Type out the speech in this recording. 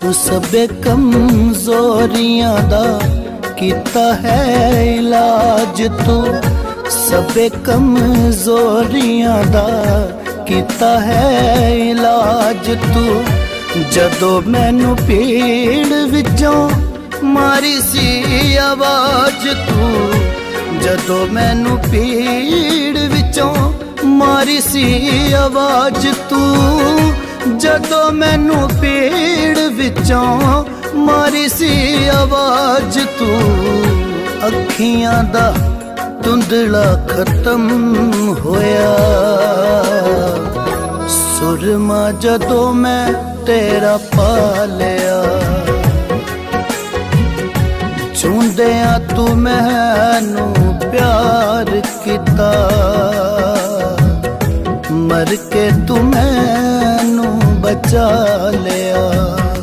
ਤੂੰ ਸਭੇ ਕਮਜ਼ੋਰੀਆਂ ਦਾ ਕੀਤਾ ਹੈ ਇਲਾਜ ਤੂੰ। ਸਭੇ ਕਮਜ਼ੋਰੀਆਂ ਦਾ ਕੀਤਾ ਹੈ ਇਲਾਜ ਤੂੰ। ਜਦੋਂ ਮੈਨੂੰ ਪੀੜ ਵਿੱਚੋਂ ਮਾਰੀ ਸੀ ਆਵਾਜ਼ ਤੂੰ, ਜਦੋਂ ਮੈਨੂੰ ਪੀੜ ਵਿੱਚੋਂ ਮਾਰੀ ਸੀ ਆਵਾਜ਼ ਤੂੰ। ਜਦੋਂ ਮੈਨੂੰ ਪੀੜ ਵਿੱਚੋਂ ਮਾਰੀ ਸੀ ਆਵਾਜ਼, ਤੂੰ ਅੱਖੀਆਂ ਦਾ ਧੁੰਦਲਾ ਖਤਮ ਹੋਇਆ। ਸੁਰਮਾ ਜਦੋਂ ਮੈਂ ਤੇਰਾ ਪਾ ਲਿਆ। ਚੁੰਦਿਆਂ ਤੂੰ ਮੈਨੂੰ ਪਿਆਰ ਕੀਤਾ। ਮਰ ਕੇ ਤੂੰ ਮੈਂ ਬਚਾ